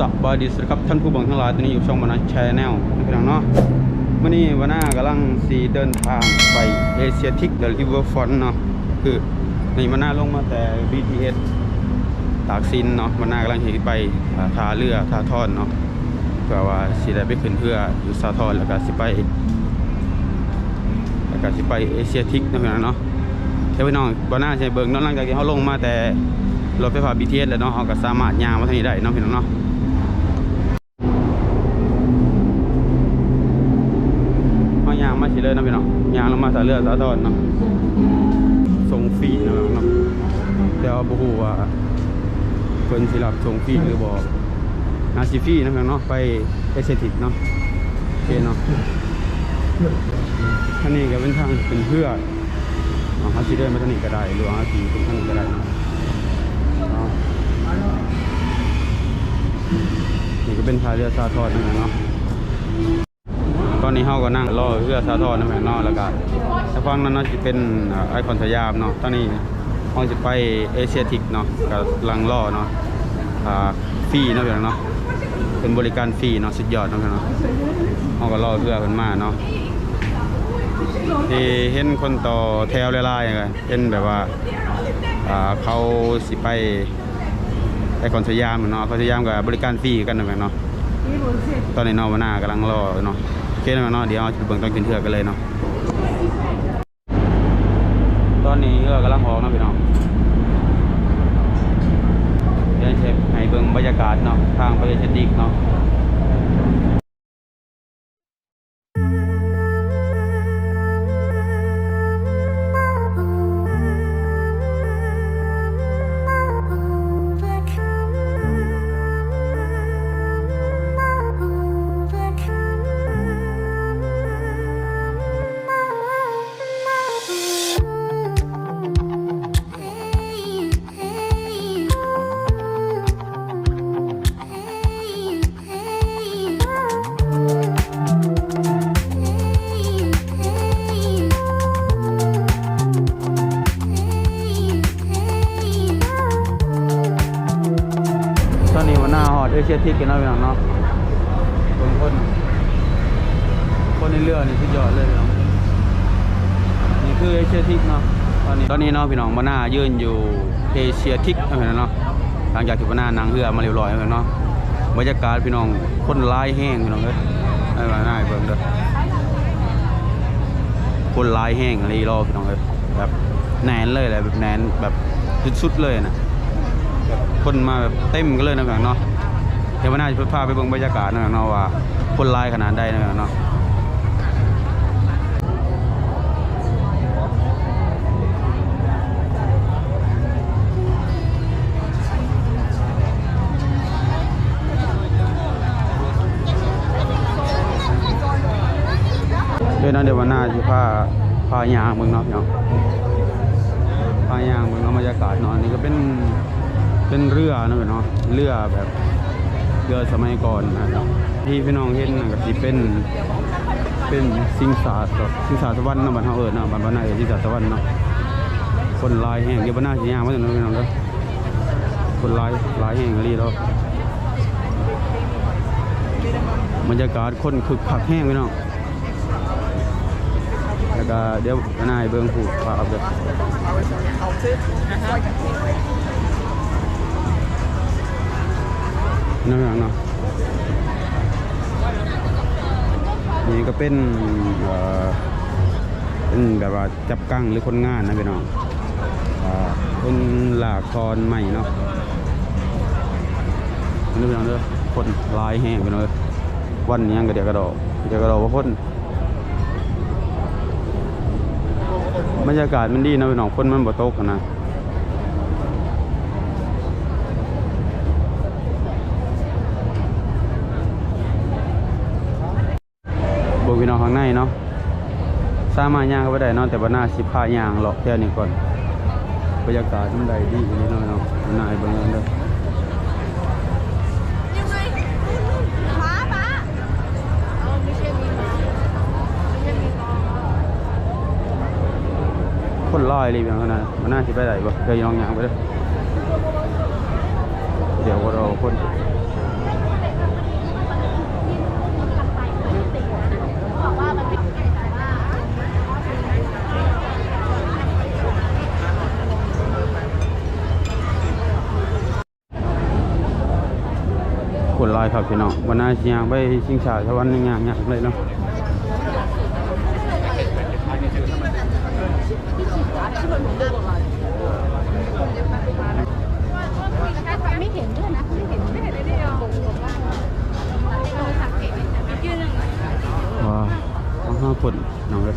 สบายดีสวัสดีครับท่านผู้บังทั้งหลายตอนนี้อยู่ช่องบรรณาแชนแนลพี่น้องเนาะวันนี้วันหน้ากำลังสีเดินทางไปเอเชียทิกเดอะริเวอร์ฟอนเนาะคือในวันหน้าลงมาแต่ BTS ตากสินเนาะวันหน้ากำลังเห็นไปท่าเรือท่าทอนเนาะเพื่อว่าสิได้ไปขึ้นเรืออยู่สาทรแล้วก็สิไปแล้วก็สิไปเอเชียทิกนะพี่น้องเนาะเดี๋ยวพี่น้องวันหน้าใช้เบิ่งเนาะหลังจากที่เขาลงมาแต่รถไฟฟ้า BTS แล้วเนาะเขาก็สามารถยางมาทางนี้ได้เนาะพี่น้องเนาะเขาย่างมาสิเล ยางย่างลงมาสาเรือสาทรเนาะส่งฟรีเนาะเนาะเดี๋ยวบ่ฮู้ว่าเพิ่นสิรับส่งฟรีหรือบ่นาสิฟรีนะพี่น้องเนาะไปเอเซติกเนาะโอเคเนาะท่านี้ก็เป็นทางเป็นเพื่อเนาะเขาสิเดินมาทานี้ก็ได้หรือว่าเขาสิเป็นทางนี้ก็ได้เนาะนี่ก็เป็นทาเรือสาทรนั่นะเนาะ อนนี้เฮาก็นั่งรอเรือสาทรนั่นแหละเนาะแล้วก็ถ้าฟังนั้นเนาจะเป็นไอคอนสยามเนาะตอนนี้เฮาจะไปเอเชียทิกเนาะกำลังรอเนาะอ่าฟรีนาะพี่น้องเนาะเป็นบริการฟรีเนาะสุดยอดนาะพี่น้องเนาะเฮาก็รอเรือเพิ่นมาเนาะที่เห็นคนต่อแถวหลายๆไงเห็นแบบว่าอ่าเขาสิไปไอคอนสยามเนาะไอคอนสยามกับบริการฟรีกันนะแม่เนาะตอนนี้เนาะวันหน้ากำลังรอเนาะ โอเคนะแม่เเชียร์ทิกกันเนาะพี่น้องเนาะเบิ่งคนคนในเรือนี่สุดยอดเลยพี่น้องนี่คือเอเชียทิกเนาะตอนนี้ตอนนี้เนาะพี่น้องวันหน้ายืนอยู่เอเชียทิกเนาะพี่น้องเนาะหลังจากที่วันหน้านั่งเรือมาเรียบร้อยแล้วเนาะบรรยากาศพี่น้องคนร้ายแห้งพี่น้องเอ้ยให้มาหน้าเบิ่งเด้อคนร้ายแห้งอะไรอพี่น้องเอ้ยแบบแน่นเลยแหละแบบแน่นแบบสุดๆเลยนะคนมาแบบเต็มกันเลยนะพี่น้องเนาะ เดี๋ยววันหน้าจะพาไปเบิ่งบรรยากาศนะพี่น้องเนาะว่าคนร้ายขนาดใดนะพี่น้องเนาะเดี๋ยวนั้นเดี๋ยววันหน้าจะพาพายางเมืองเนาะพี่น้องพายางเมืองเนาะบรรยากาศเนาะอันนี่ก็เป็นเป็นเรือนะพี่น้องเรือแบบ เรือสมัยก่อนนะครับที่พี่น้องเห็นนะก็สิเป็นเป็นสิงสาสสิงสาสวรรค์นะบ้านเฮาเอิ้นนะบ้านบ้านนาเอิ้นสิงสาสวรรค์เนาะคนลายแห่งเดี๋ยวบ้านนาสิย่างมาจังนาะพี่น้องเด้อคนลายลายแห่งอีหลีแล้วบรรยากาศคนคึกคักแห้งพี่น้องแล้วก็เดี๋ยวนาให้เบิ่งผูกพาเอาเด้อนั่นเนาะนี่ก็เป็นเอ่อเป็นแบบว่าจับกั้งหรือคนงานนะพี่น้องคนหลากคอนใหม่เนาะนี่พี่น้องเด้อคนลายแห้งพี่น้องเอ้ยวันนี้ยังกระเดียกระดอกเดียกระดอกว่าคนบรรยากาศมันดีนะพี่น้องคนมันบ่ตกนะ พี่น้องข้างในเนาะสามารถย่างเข้าไปได้เนาะแต่ว่าหน้าสิพาย่างเลาะแค่นี้ก่อนบรรยากาศมันได้ดีนี้เนาะพี่น้องหน้าให้เบิ่งเด้อยังไงป้าป้อคนร้อยเลยพี่น้องขนมันน่าสิไปได้บ่เดี๋ยวน้องย่างไปเด้อเดี๋ยวเราคนายครับพี่น้องวันหน้าสิยางไปชิงชาชวันยังยางยากเลยเนาะไม่เห็นด้วยนะไม่เห็นไม่เห็นเลยเนี่ยสังเกตยืนหนึ่งว้าวทั้งห้าคนน้องเลย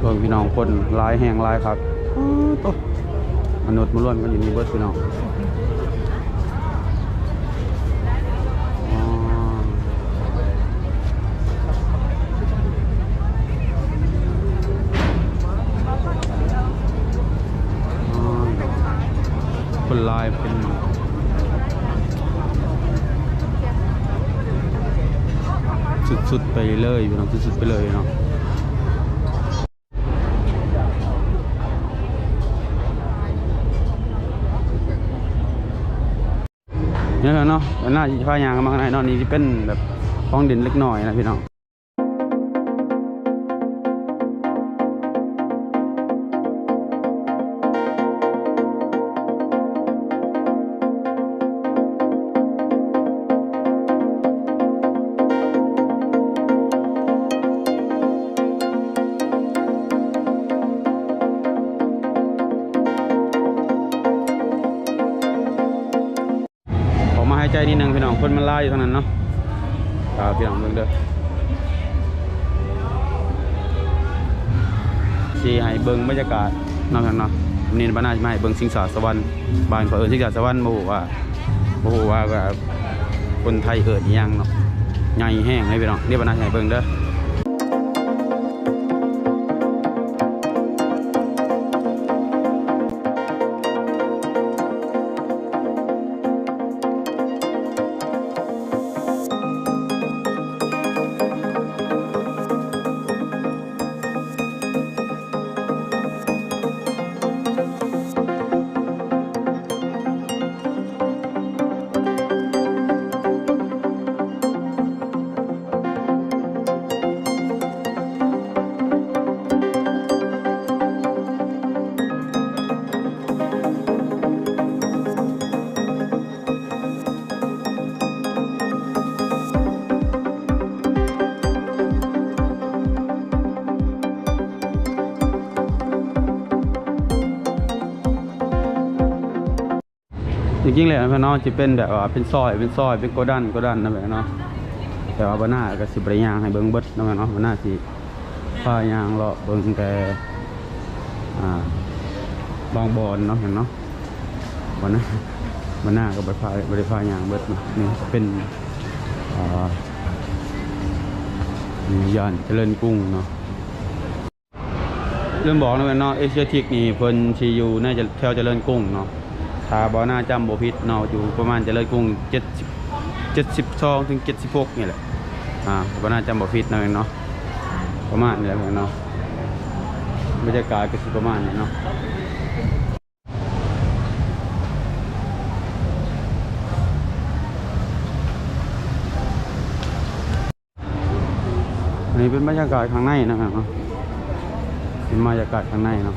เบิ่งพี่น้องคนลายแห่งลายครับอ้าวโตมนุษย์มาร่วมกันอยู่นี่เบิดพี่น้อง คนลายเป็นสุดๆไปเลยพี่น้องสุดๆไปเลยเนาะนี่แหละเนาะแล้วน่าจะพายางกันมาข้างในเนาะนี่จะเป็นแบบห้องเด่นเล็กน้อยนะพี่น้องายใจนิดนึงพี่น้องคนมันไล่อยู่ทางนั้นเนาะตาพี่น้องเบิ่งเด้อสีให้เบิ่งบรรยากาศนาะพี่น้องเนาะวันนี่บ้านนาจะมาให้เบิ่งสิงสาสวรรค์บ้านเขาเอิ้นสิงสาสวรรค์โมโหว่าโมโหว่าก็คนไทยเอิ้อหยังเนาะใหญ่แห้งเลยพี่น้องนี่บ้านนาจะให้เบิ่งเด้อ จริงๆเลยนะพี่น้องจะเป็นแบบว่าเป็นซอยเป็นซอยเป็นโกดันโกดันนะแบบเนาะแต่ว่าบ้านหน้าก็สิบริยางให้เบิ้งเบิดนะแม่เนาะบ้านหน้าสิพายางเลาะเบิ้งแต่อ่าบางบอนเนาะเห็นเนาะบ้านหน้าบ้านหน้าก็บริพายบริพายางเบิดเนาะนี่เป็นอ่าย่านเจริญกุ้งเนาะเริ่มบอกนะแม่เนาะเอเชียทิกนี่เพิ่นชีอยู่น่าจะแถวเจริญกุ้งเนาะ ถ้าบ่อหน้าจำบ่ผิดเนาะอยู่ประมาณเจริญกรุง70 72ถึง76นี่แหละอ่าบ่อหน้าจำบ่ผิดนะเนาะประมาณนี้แหละเนาะบรรยากาศก็สิประมาณนี้เนาะอันนี้เป็นบรรยากาศข้างในนะครับเนาะเป็นบรรยากาศข้างในเนาะ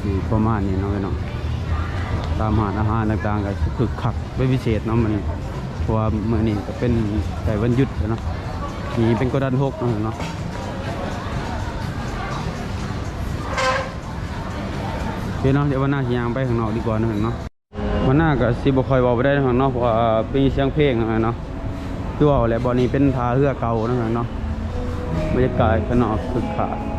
สีประมาณนี้เนาะเนาะ ตามหาอาหารต่างๆก็คึกคักเป็นพิเศษเนาะมันเพราะว่ามื้อนี้ก็เป็นแต่วันหยุดเนาะนี่เป็นกดดันหกเนาะเนาะโอเคเนาะเดี๋ยววันหน้าสิยางไปข้างนอกดีกว่าเนาะเนาะวันหน้าก็สิบ่ค่อยเว้าไปได้ข้างนอกเพราะว่าเป็นเสียงเพลงเนาะเนาะคือว่าแหละบ่อนี้เป็นทาเรือเก่าเนาะเนาะบรรยากาศข้างนอกคึกคัก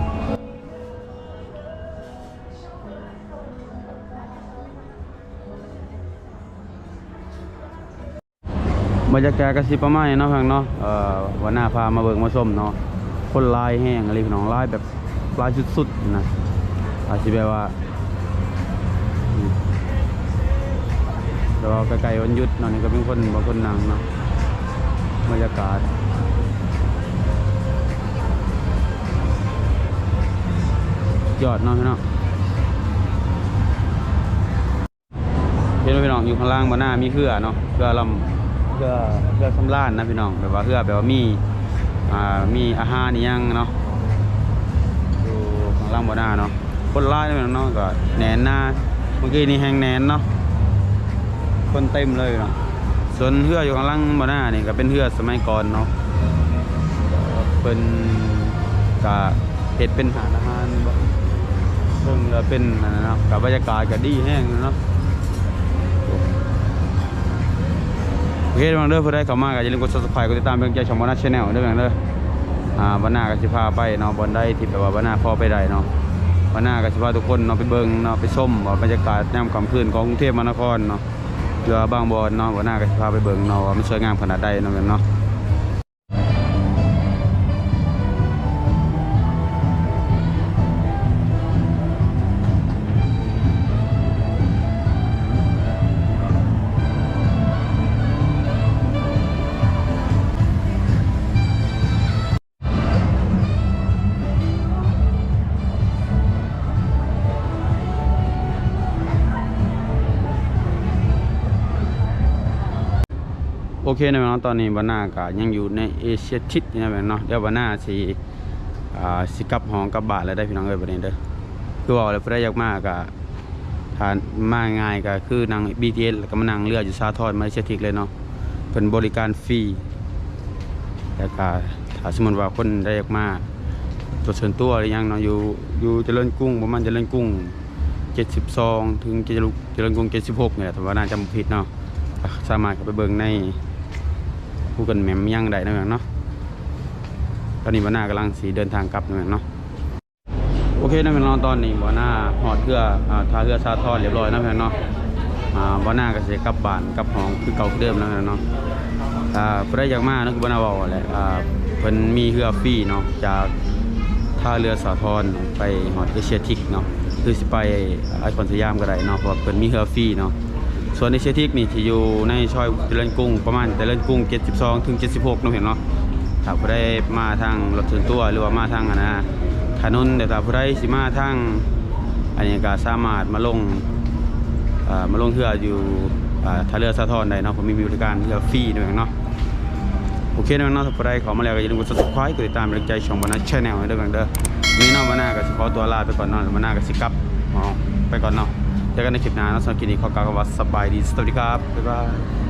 บรรยากาศก็สิบประมาณนี้เนาะพังเนาะเอ่อวันหน้าพามาเบิ่งมาชมเนาะคนลายแห้งอะไรพี่น้องลายแบบลายสุดๆนะอาจสิแบบว่าอืมแล้วก็ใกล้ๆวันยุดเนาะนี่ก็เป็นคนบางคนนั่งเนาะบรรยากาศยอดเนาะพี่น้องเห็นไหมพี่น้องอยู่ข้างล่างบนหน้ามีเครือเนาะเครือลำ เครือเครือสำล้านนะพี่น้องแบบว่าเครือแบบว่ามีอ่ามีอาหารนี่ยังเนาะอยู่ข้างล่างบนหน้าเนาะคนร้ายนะพี่น้องเนาะก็แหนนหน้าเมื่อกี้นี่แหงแหนนเนาะคนเต็มเลยเนาะส่วนเรืออยู่ข้างล่างบ่หน้านี่ก็เป็นเรือสมัยก่อนเนาะเป็นกะเฮ็ดเป็นหาอาหารบ่ซึ่งก็เป็นนนั้นะกับบรรยากาศก็ดีแห้งเนาะ โอเคบางเด้อผู้ใดเข้ามาก็อย่าลืมกด Subscribe กดติดตามเบิ่งใจช่องบอลน้า Channel เด้อบางเด้ออ่าบ่หน้าก็สิพาไปเนาะบอนได้ที่แบบว่าบ่หน้าพอไปได้เนาะบ่หน้าก็สิพาทุกคนเนาะไปเบิ่งเนาะไปชมว่าบรรยากาศยามค่ำคืนของกรุงเทพมหานครเนาะเรือบางบอนเนาะหัวหน้าก็สิพาไปเบิ่งเนาะว่ามันสวยงามขนาดใดเนาะแม่นเนาะ โอเคนะแม่นเนาะตอนนี้บานาก็ยังอยู่ในเอเชียทิศนะแม่นเนาะเดี๋ยวบานาสิอ่าสิกับห้องกับบานแล้วได้พี่น้องเอ้ยบัดนี้เด้อคือว่าแล้วผู้ใดอยากมากก็ทานมาง่ายก็คือนั่ง BTS แล้วก็มานั่งเรืออยู่สาทรมาเอเชียทิศเลยเนาะเพิ่นบริการฟรีแล้วก็ถ้าสมมุติว่าคนได้อยากมาตัวส่วนตัวหรือยังเนาะอยู่อยู่เจริญกรุงประมาณเจริญกรุง72ถึงเจริญเจริญกรุง76นี่แหละถ้าว่าน่าจำผิดเนาะสามารถข้าไปเบิ่งใน ผู้กันแหมมย่างใดนั่นแหละเนาะตอนนี้บาน่ากำลังสีเดินทางกลับนั่นแหละเนาะโอเคนั่นเป็นเนตอนนี้บาน่าหอดเรืออ่าท่าเรือซาทอนเรียบร้อยนั่นแหละเนาะอ่าบาน่าก็จะกลับบ้านกลับห้องคือเก่าเดิมนั่นแหละเนาะอ่าผู้อยากมาเนะคือบาน่าบอกแหละอ่าเพิ่นมีเรือฟรีเนาะจากท่าเรือสาทรไปหอดเอเชียทิกเนาะคือสิไปไอคอนสยามก็ได้เนาะเพราะเพิ่นมีเรือฟรีเนาะ ส่วนในเชียทิกนี่ที่อยู่ในซอยเจริญกรุงประมาณเจริญกรุง 72 ถึง 76น้องเห็นเนาะถ้าผู้ใดมาทางรถส่วนตัวหรือว่ามาทางอันนะถนนแต่ถ้าผู้ใดสิมาทางอันนี้ก็สามารถมาลงมาลงเรืออยู่ท่าเรือสะทอนได้เนาะผมมีบริการเรือฟรีด้วยเนาะโอเคนะเนาะถ้าผู้ใดข้ามาแล้วก็อย่าลืมกด subscribe กดติดตามเป็นใจช่องบรรณา channel ให้ด้วยกันเด้อนี่เนาะบรรณาก็สิขอตัวลาไปก่อนเนาะบรรณาก็สิกลับอ๋อไปก่อนเนาะ เจอกันในคลิปหน้านะสำหรับคลิปนี้ขอกล่าวคำว่าสบายดี สวัสดีครับ บ๊ายบาย